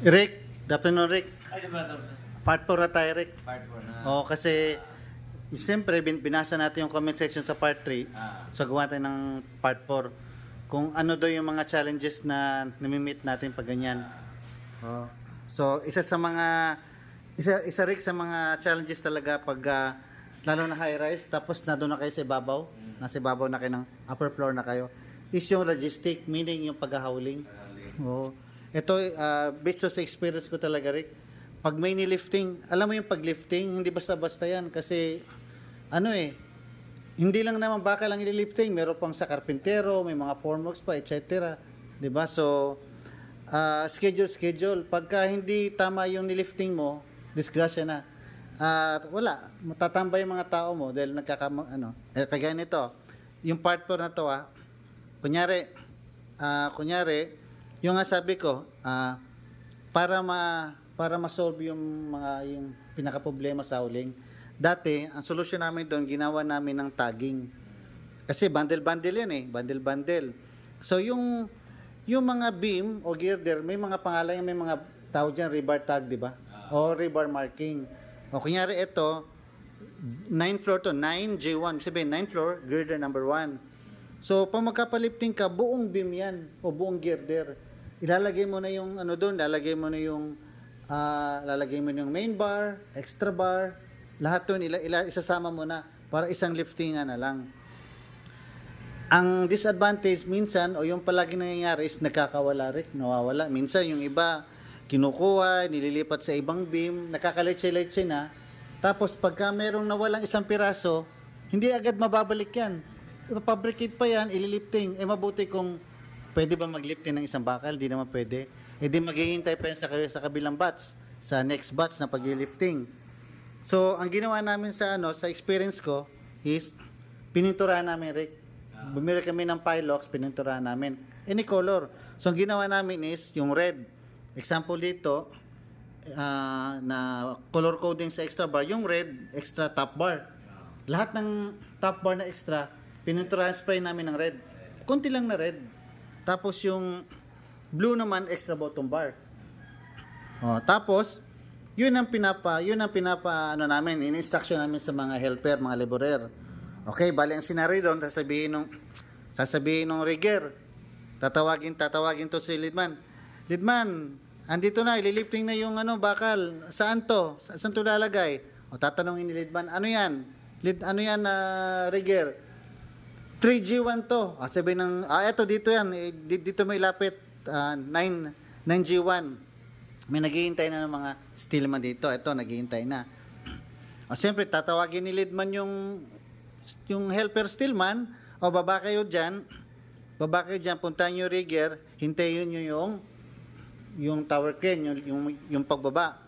Rick, dapat no Rick. Ay, diba? Part 4 na tayo, Rick. Part 4 na. Oo, kasi siyempre bin- binasa natin yung comment section sa part 3. Ah. So gawa tayo ng part 4. Kung ano daw yung mga challenges na nami-meet natin pag ganyan. Oo. So isa sa mga isa isa Rick sa mga challenges talaga pag ah, lalo na high rise tapos na doon na kayo sa ibabaw, nasa ibabaw na kayo ng upper floor na kayo. Is yung logistic, meaning yung paghahauling. Oo. Ito, ah, based sa experience ko talaga, Rick, pag may nilifting, alam mo yung paglifting, hindi basta-basta yan. Kasi, ano eh, hindi lang naman baka lang ililifting, meron pang sa karpintero, may mga formworks pa, etc. 'Di ba So, ah, schedule, schedule. Pagka hindi tama yung nilifting mo, disgrasya na. At wala, matatambay yung mga tao mo dahil nagkakama, ano, eh, kagaya nito, yung part 4 na to ah, kunyari, ah, kunyari, yung nga sabi ko, ah, para ma para ma-solve yung mga yung pinaka problema sa uling. Dati, ang solusyon namin doon, ginawa namin ng tagging. Kasi bundle-bundle yan eh, bundle-bundle. So yung yung mga beam o girder, may mga pangalan yan, may mga tawag dyan, rebar tag, di ba? O rebar marking. O kunyari ito, 9 floor to, 9 J1, sabihin 9 floor, girder number 1. So, pag magkapalifting ka, buong beam yan o buong girder. Ilalagay mo na yung ano doon, lalagay mo na yung ah, lalagay mo na yung main bar, extra bar, lahat doon ila, ila, isasama mo na para isang liftingan na lang. Ang disadvantage minsan o yung palagi nangyayari is nagkakawala rin, nawawala. Minsan yung iba kinukuha, nililipat sa ibang beam, nakakaletse-letse na. Tapos pagka merong nawalang isang piraso, hindi agad mababalik yan. Ipapabricate pa yan, ililifting. Eh mabuti kung pwede ba maglifting ng isang bakal, hindi naman pwede. Eh di maghihintay pa sa, sa kabilang batch, sa next batch na paglilifting. So, ang ginawa namin sa ano, sa experience ko is pininturahan namin, Rick. Bumili kami ng Pilox, pininturahan namin. Any color. So, ang ginawa namin is yung red. Example dito, ah, na color coding sa extra bar, yung red, extra top bar. Lahat ng top bar na extra, pininturahan spray namin ng red. Konti lang na red. Tapos yung blue naman, extra bottom bar. Oh, tapos yun ang pinapa, yun ang pinapa ano namin, in-instruction namin sa mga helper, mga laborer. Okay, bali ang sinari doon, sasabihin nung sasabihin nung rigger. Tatawagin, tatawagin to si Lidman. Lidman, andito na, ililifting na yung ano, bakal. Saan to? Sa, saan to lalagay? O tatanungin ni Lidman, ano yan? Lid, ano yan, na rigger? 3G1 to. Ah, sabi ng, ah, eto dito yan. Eh, di- dito may lapit. Ah, 9, 9G1. May naghihintay na ng mga steelman dito. Ito, naghihintay na. O, siyempre, tatawagin ni Lidman yung, yung helper steelman. O, baba kayo dyan. Baba kayo dyan, puntahan nyo rigger. Hintayin nyo yung, yung tower crane, yung, yung, yung pagbaba.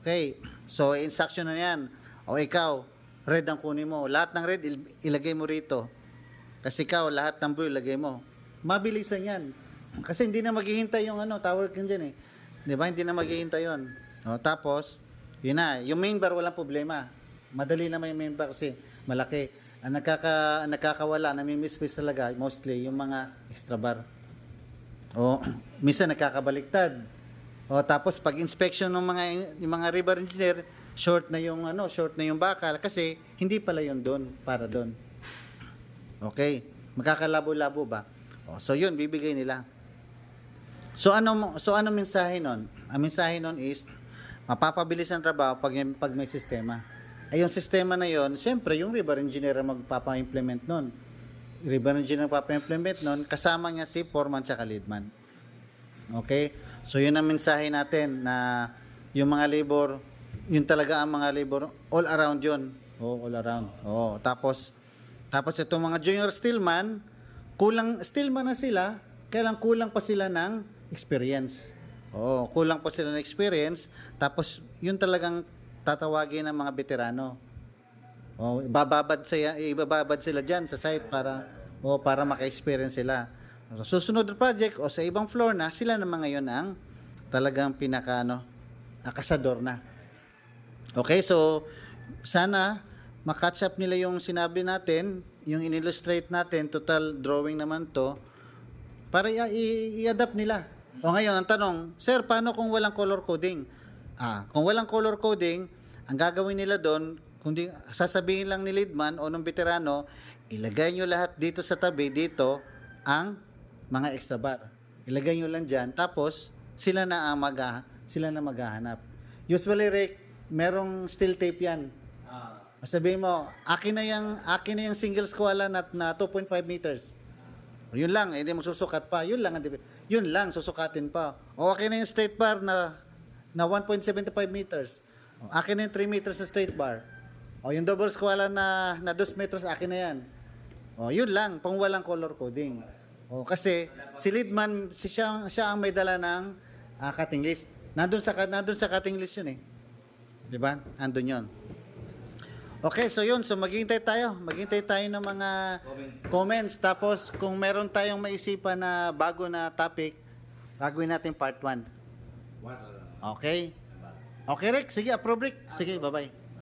Okay. So, instruction na yan. O, ikaw, red ang kunin mo. Lahat ng red, il- ilagay mo rito. Kasi ikaw, lahat ng blue, ilagay mo. Mabilisan yan. Kasi hindi na maghihintay yung ano, tower crane dyan eh. Di ba? Hindi na maghihintay yun. O, tapos, yun na. Yung main bar, walang problema. Madali naman yung main bar kasi malaki. Ang nakaka, ang nakakawala, nami-misplace talaga, mostly, yung mga extra bar. O, minsan nakakabaliktad. O, tapos pag inspection ng mga yung mga river engineer, short na yung ano, short na yung bakal kasi hindi pala yun doon para doon. Okay. Magkakalabo-labo ba? O, so yun bibigay nila. So ano so ano mensahe nun? Ang mensahe nun is mapapabilis ang trabaho pag pag may sistema. Ay yung sistema na yon, siyempre yung river engineer ang magpapa-implement nun. River engineer ang magpapa-implement nun, kasama niya si foreman at leadman. Okay? So yun ang mensahe natin na yung mga labor, yun talaga ang mga labor, all around yun. Oh, all around. Oh, tapos tapos itong mga junior steelman, kulang steelman na sila, kailang kulang pa sila ng experience. Oh, kulang pa sila ng experience, tapos yun talagang tatawagin ng mga veterano. Oh, ibababad sila, ibababad sila diyan sa site para oh, para maka-experience sila. So, susunod na project o sa ibang floor na, sila naman ngayon ang talagang pinaka ano, akasador na. Okay, so sana makatch up nila yung sinabi natin, yung in-illustrate natin, total drawing naman to, para i-adapt nila. O ngayon, ang tanong, Sir, paano kung walang color coding? Ah, kung walang color coding, ang gagawin nila doon, kundi sasabihin lang ni leadman o ng veterano, ilagay nyo lahat dito sa tabi, dito, ang mga extra bar. Ilagay nyo lang dyan, tapos sila na ang mag sila na maghahanap. Usually, Rick, merong steel tape yan. Ah, Sabihin mo, akin na yung, akin na yung single squala na, na 2.5 meters. Yun lang, hindi mo susukat pa. Yun lang, yun lang, susukatin pa. O akin na yung straight bar na, na 1.75 meters. O, akin na yung 3 meters na straight bar. O yung double squala na, na 2 meters, akin na yan. O yun lang, pang walang color coding. O kasi, si Lidman, si siya, siya ang may dala ng ah, cutting list. Nandun sa, nandun sa cutting list yun eh. Di ba? Andun yun. Okay, so yun. So maghintay tayo. Maghintay tayo ng mga comment. comments. Tapos kung meron tayong maisipan na bago na topic, gagawin natin part 1. What? Okay? Okay, Rick. Sige, approve, Rick. Sige, bye-bye.